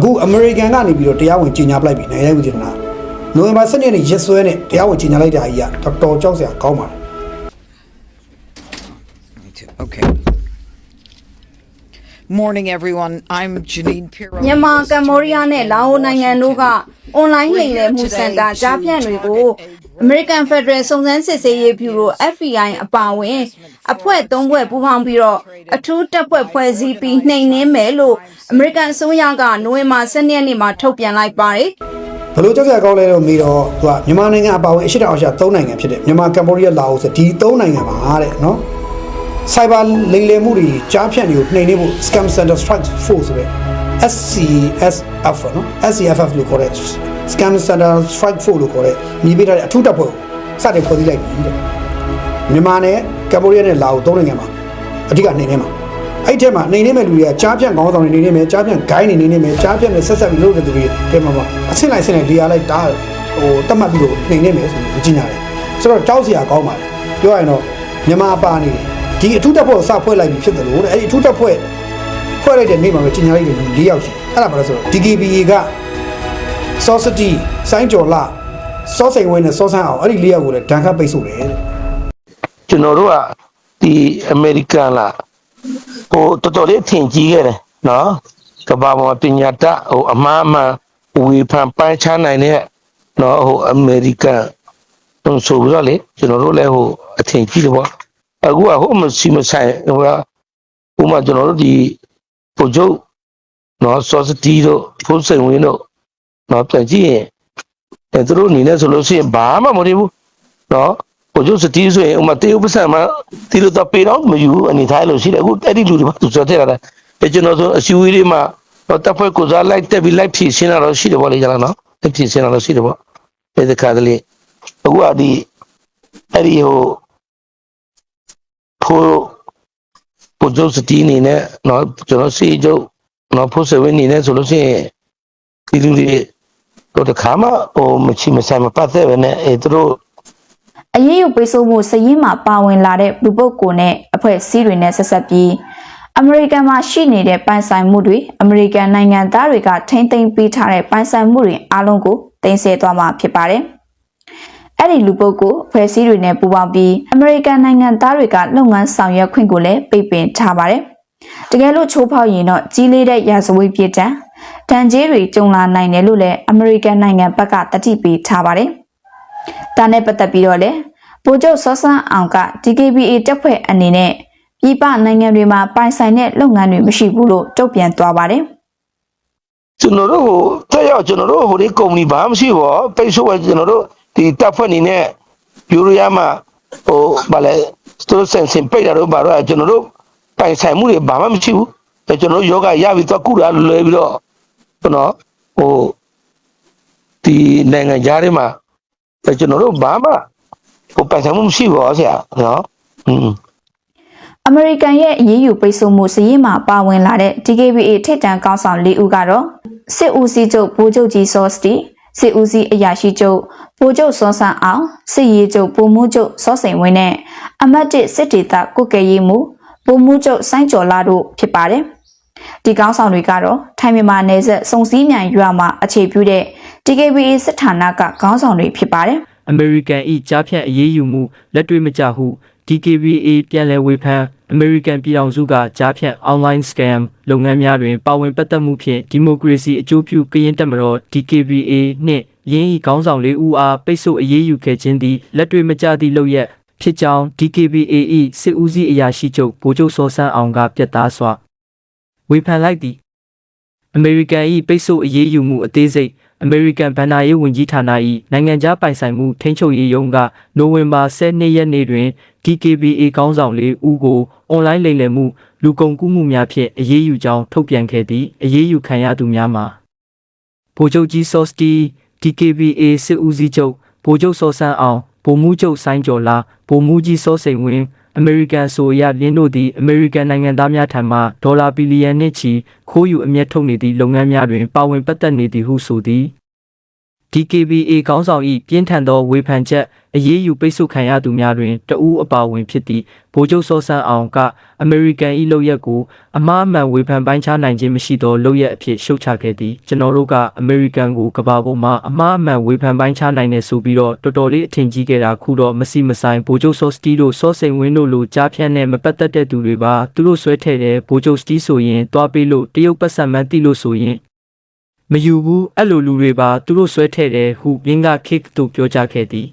အခုအမေရိကန်ကနေပြီးတော့တရားဝင်ကြီးညာပလိုက်ပြီနိုင်ငံရေးဝန်ကြီးဌာနနိုဝင်ဘာ7ရက်နေ့ရက်စွဲနဲ့တရားဝင်ကြီးညာလိုက်တာကြီးကတော်တော်ကြောက်စရာကောင်းပါတယ် Me too. Okay. Morning, everyone. I'm Janine Pirro. မြန်မာကမ္ဘောဒီးယားနဲ့လာအိုနိုင်ငံတို့ကအွန်လိုင်းလိမ်လည်မှုစင်တာကြားပြန့်တွေကို American Federal စုံစမ်းစစ်ဆေးရေးဗျူရို FBI အပါအဝင် အဖွဲ့၃ဖွဲ့ပူးပေါင်းပြီးတော့အထူးတပ်ဖွဲ့ဖွဲ့စည်းပြီးနှိမ်နင်းမယ်လို့ American အစိုးရကနိုဝင်ဘာ12ရက်နေ့မှာထုတ်ပြန်လိုက်ပါတယ်ဘယ်လိုကြောက်စရာကောင်းလဲလို့မေးတော့သူကမြန်မာနိုင်ငံအပါအဝင်အရှေ့တောင်အာရှ၃နိုင်ငံဖြစ်တဲ့မြန်မာကမ္ဘောဒီးယားလာအိုဆိုဒီ၃နိုင်ငံမှာတဲ့နော် cyber လိမ်လည်မှုတွေကြားဖြန့်တွေကိုနှိမ်နင်းဖို့ scam center strike force ဆိုတဲ့ SCSF နော် SCFF လို့ခေါ်တဲ့ scam center strike force လို့ခေါ်တဲ့ညီပေးထားတဲ့အထူးတပ်ဖွဲ့ကိုစတင်ဖွဲ့စည်းလိုက်ပြီတဲ့မြန်မာနဲ့ ကမ္ဘောဒီးယားနဲ့လာအို၃နိုင်ငံမှာအဓိကနှိမ်နင်းမှာအဲ့ဒီထဲမှာနှိမ်နင်းမဲ့လူတွေကကြားဖြန့်ခေါင်းဆောင်တွေနှိမ်နင်းမယ်ကြားဖြန့်ဂိုင်းတွေနှိမ်နင်းမယ်ကြားဖြန့်နဲ့ဆက်ဆက်ပြီးလုပ်တဲ့သူတွေတဲမှာမှာအဆင့်လိုက်ဆင့်လိုက်လေယာလိုက်တာဟိုတတ်မှတ်ပြီးတော့နှိမ်နင်းမယ်ဆိုပြီးကြီးညာတယ်ဆိုတော့ကြောက်စရာကောင်းပါတယ်ပြောရရင်တော့မြန်မာပါနေတယ်ဒီအထူးတပ်ဖွဲ့ကိုစဖွဲ့လိုက်ပြီဖြစ်တယ်လို့တဲ့အဲ့ဒီအထူးတပ်ဖွဲ့ဖွဲ့လိုက်တဲ့နေ့မှာပဲကြီးညာလိုက်တယ်လူ၄ယောက်ရှိတယ်အဲ့ဒါဘာလဲဆိုတော့ DKBA ကစောစတီစိုင်းကျော်လာစောစိန်ဝင်းနဲ့စောဆန်းအောင်အဲ့ဒီလေးယောက်ကိုလည်းဒဏ်ခတ်ပိတ်ဆို့တယ်တဲ့ ကျွန်တော်တို့ကဒီအမေရိကန်လာဟိုတော်တော်လေးထင်ကြီးခဲ့တယ်နော်ကမ္ဘာပေါ်မှာပညာတတ်ဟိုအမှားအမှန်ဝေဖန်ပိုင်းခြားနိုင်တဲ့နော်ဟိုအမေရိကန်တုံးဆိုပြီးတော့လေကျွန်တော်တို့လည်းဟိုအထင်ကြီးတယ်ပေါ့အခုကဟိုမရှိမဆိုင်ဟိုကဥမာကျွန်တော်တို့ဒီပို့ချုပ်နော်စောစတီတို့ဖိုးစိန်ဝင်းတို့နော်ပြန်ကြည့်ရင်အဲသူတို့အနေနဲ့ဆိုလို့ရှိရင်ဘာမှမလုပ်ဘူးနော် ကိုကျိုးစတီးဆိုရင်ဥမာတေးဥပစံမှာတီလို့တော့ပေတော့မယူဘူးအနေထားလို့ရှိတယ်အခုအဲ့ဒီလူတွေပါသူဆိုတဲ့တာလေကျွန်တော်ဆိုအစီအဝေးလေးမှာတော့တပ်ဖွဲ့ကိုစားလိုက်တက်ပြီးလိုက်ဖြည့်ရှင်းတာတော့ရှိတယ်ပေါ့လေကျလားနော်တက်ဖြည့်ရှင်းတာတော့ရှိတယ်ပေါ့ဒီတခါတလေအခုကဒီအဲ့ဒီဟိုဖိုးကိုကျိုးစတီးအနေနဲ့နော်ကျွန်တော်စီကျုပ်နော်ဖိုးစဝင်းအနေနဲ့ဆိုလို့ရှိရင်ဒီလူတွေတော့တခါမှဟိုမချီမဆိုင်မပတ်သက်ပဲနဲ့အဲသူတို့ အရေးယူပိတ်ဆို့မှုစည်ရင်းမှာပါဝင်လာတဲ့လူပုဂ္ဂိုလ်နဲ့အဖွဲ့အစည်းတွေနဲ့ဆက်ဆက်ပြီးအမေရိကန်မှာရှိနေတဲ့ပိုင်ဆိုင်မှုတွေအမေရိကန်နိုင်ငံသားတွေကထိမ့်သိမ်းပေးထားတဲ့ပိုင်ဆိုင်မှုတွေအားလုံးကိုတင်ဆက်သွားမှာဖြစ်ပါတယ်။အဲ့ဒီလူပုဂ္ဂိုလ်အဖွဲ့အစည်းတွေနဲ့ပူးပေါင်းပြီးအမေရိကန်နိုင်ငံသားတွေကလုပ်ငန်းဆောင်ရွက်ခွင့်ကိုလည်းပိတ်ပင်ထားပါတယ်။တကယ်လို့ချိုးဖောက်ရင်တော့ကြီးလေးတဲ့ရာဇဝတ်ပြစ်ဒဏ်ဒဏ်ကြေးတွေကြုံလာနိုင်တယ်လို့လည်းအမေရိကန်နိုင်ငံဘက်ကတတိပေးထားပါတယ်။ ဒါနဲ့ပတ်သက်ပြီးတော့လေဗိုလ်ချုပ်စောစန်းအောင်က DKBA တပ်ဖွဲ့အနေနဲ့ပြည်ပနိုင်ငံတွေမှာပိုင်ဆိုင်တဲ့လုပ်ငန်းတွေမရှိဘူးလို့တုံ့ပြန်သွားပါတယ်ကျွန်တော်တို့ဟိုတက်ရောက်ကျွန်တော်တို့ဟိုဒီကုမ္ပဏီဘာမှမရှိဘောပိတ်ဆို့ပဲကျွန်တော်တို့ဒီတပ်ဖွဲ့နေနဲ့ယူရီးယားမှာဟိုဗာလဲစတိုဆန်စင်ပိတ်တာတို့ဘာတော့ကျွန်တော်တို့တိုင်ဆိုင်မှုတွေဘာမှမရှိဘူးအဲကျွန်တော်တို့ယောဂရပြီးတော့ကုတာလွယ်ပြီးတော့ကျွန်တော်ဟိုဒီနိုင်ငံသားတွေမှာ အဲကျွန်တော်တို့ဘာမှဟိုပိုင်ဆိုင်မှုမရှိဘောဆရာနော်อืม။အမေရိကန်ရဲ့အရေးယူပိတ်ဆို့မှုစည်းရင်းမှာပါဝင်လာတဲ့ DKBA ထိပ်တန်းကောင်းဆောင်၄ဦးကတော့စစ်ဦးစီးချုပ်ဗိုလ်ချုပ်ကြီးစောစတီစစ်ဦးစီးအရာရှိချုပ်ဗိုလ်ချုပ်စောဆန်းအောင်စစ်ရေးချုပ်ဗိုလ်မှူးချုပ်စောစိန်ဝင်းနဲ့အမတ်တစ်စစ်ဒေသကုတ်ကဲရေးမှူးဗိုလ်မှူးချုပ်စိုင်းကျော်လာတို့ဖြစ်ပါတယ်။ ဒီကောင်းဆောင်တွေကတော့ထိုင်းမြန်မာနယ်စပ်စုံစည်းမြိုင်ရွာမှာအခြေပြုတဲ့ DKBA စစ်ဌာနကကောင်းဆောင်တွေဖြစ်ပါတယ်။အမေရိကန်၏ကြားဖြတ်အရေးယူမှုလက်တွေ့မကျဟု DKBA ပြန်လည်ဝေဖန်အမေရိကန်ပြည်ထောင်စုကကြားဖြတ် online scam လုပ်ငန်းများတွင်ပါဝင်ပတ်သက်မှုဖြင့်ဒီမိုကရေစီအကျိုးပြုကရင်တပ်မတော် DKBA နှင့်ရင်းဤခေါင်းဆောင်လေးဦးအားပိတ်ဆို့အရေးယူခဲ့ခြင်းသည်လက်တွေ့မကျသည့်လုပ်ရက်ဖြစ်ကြောင်း DKBA ၏စစ်ဦးစီးအရာရှိချုပ်ဗိုလ်ချုပ်စောစန်းအောင်ကပြတ်သားစွာ ဝေဖန်လိုက်သည်အမေရိကန်၏ပိတ်ဆို့အရေးယူမှုအသေးစိတ်အမေရိကန်ဗန်နာရေးဝန်ကြီးဌာန၏နိုင်ငံခြားပိုင်ဆိုင်မှုထိန်းချုပ်ရေးရုံးကနိုဝင်ဘာ12ရက်နေ့တွင် DKBA ခေါင်းဆောင်လေးဦးကိုအွန်လိုင်းလိမ်လည်မှုလူကုန်ကူးမှုများဖြင့်အရေးယူကြောင်းထုတ်ပြန်ခဲ့သည့်အရေးယူခံရသူများမှာဗိုလ်ချုပ်ကြီးစောစတီ DKBA စစ်ဦးစီးချုပ်ဗိုလ်ချုပ်စောဆန်းအောင်ဗိုလ်မှူးချုပ်ဆိုင်းကျော်လာဗိုလ်မှူးကြီးစောစိန်ဝင်း အမေရိကန်ဆိုအရလင်းတို့သည်အမေရိကန်နိုင်ငံသားများထံမှဒေါ်လာဘီလီယံနှင့်ချီခိုးယူအမျက်ထုတ်နေသည့်လုပ်ငန်းများတွင်ပါဝင်ပတ်သက်နေသည်ဟုဆိုသည် DKBA ခေါင်းဆောင်၏ပြင်းထန်သောဝေဖန်ချက်အရေးယူပိတ်ဆို့ခံရသူများတွင်တဦးအပါအဝင်ဖြစ်သည့်ဗိုလ်ချုပ်စောဆန်းအောင်ကအမေရိကန်၏လုပ်ရက်ကိုအမှားအမှန်ဝေဖန်ပိုင်းခြားနိုင်ခြင်းမရှိသောလုပ်ရက်အဖြစ်ရှုတ်ချခဲ့သည်ကျွန်တော်တို့ကအမေရိကန်ကိုကမ္ဘာပေါ်မှာအမှားအမှန်ဝေဖန်ပိုင်းခြားနိုင်တယ်ဆိုပြီးတော့တော်တော်လေးအထင်ကြီးခဲ့တာခုတော့မစီမဆိုင်ဗိုလ်ချုပ်စောစတီတို့စောစိန်ဝင်းတို့လိုကြားဖြန့်နဲ့မပတ်သက်တဲ့သူတွေပါသူတို့ဆွဲထည့်တဲ့ဗိုလ်ချုပ်စတီဆိုရင်တွားပေးလို့တရုတ်ပတ်စံမှန်းတိလို့ဆိုရင် မယူဘူးအဲ့လိုလူတွေပါသူတို့ဆွဲထည့်တယ်ဟုမြင်းကခိတ်တို့ပြောကြားခဲ့သည်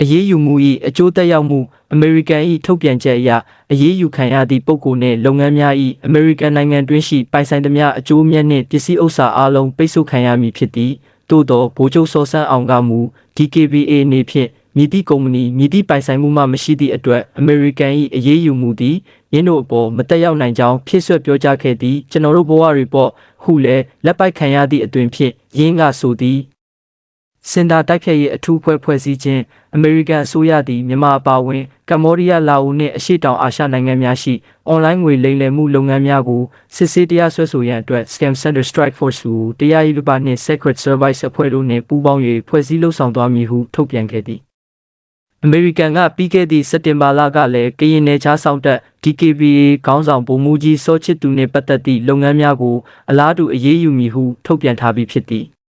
အရေးယူမှု၏အကျိုးသက်ရောက်မှုအမေရိကန်၏ထုတ်ပြန်ချက်အရအရေးယူခံရသည့်ပုဂ္ဂိုလ်နှင့်လုပ်ငန်းများ၏အမေရိကန်နိုင်ငံတွင်းရှိပိုင်ဆိုင်သမျှအကျိုးမြတ်နှင့်ပစ္စည်းဥစ္စာအလုံးပိတ်ဆို့ခံရမည်ဖြစ်သည်သို့သောဗိုလ်ချုပ်စောဆန်းအောင်ကမူ DKBA အနေဖြင့်မြည်သည့်ကုမ္ပဏီမြည်သည့်ပိုင်ဆိုင်မှုမှမရှိသည့်အတွက်အမေရိကန်၏အရေးယူမှုသည်ယင်းတို့အပေါ်မတက်ရောက်နိုင်ကြောင်းဖြစ်ဆွပြောကြားခဲ့သည်ကျွန်တော်တို့ဘဝရီပေါ့ ဟုလည်းလက်ပိုက်ခံရသည့်အတွင်ဖြင့်ယင်းကဆိုသည်စင်တာတိုက်ဖြတ်ရေးအထူးဖွဲ့ဖွဲ့စည်းခြင်းအမေရိကန်အစိုးရသည်မြန်မာအပါအဝင်ကမ္ဘောဒီးယားလာအိုနှင့်အရှေ့တောင်အာရှနိုင်ငံများရှိအွန်လိုင်းငွေလိမ်လည်မှုလုပ်ငန်းများကိုစစ်ဆေးတရားစွဲဆိုရန်အတွက် Scam Center Strike Force ကိုတရားရေးပပနှင့် Secret Service အဖွဲ့တို့နှင့်ပူးပေါင်း၍ဖွဲ့စည်းလှုပ်ဆောင်သွားမည်ဟုထုတ်ပြန်ခဲ့သည် အမေရိကန်ကပြီးခဲ့သည့်စက်တင်ဘာလကလည်းကရင်နယ်ခြားဆောင်တပ် DKBA ခေါင်းဆောင်ဗိုလ်မှူးကြီးစောချစ်သူနှင့်ပတ်သက်သည့်လုပ်ငန်းများကိုအလားတူအရေးယူမည်ဟုထုတ်ပြန်ထားပြီးဖြစ်သည်။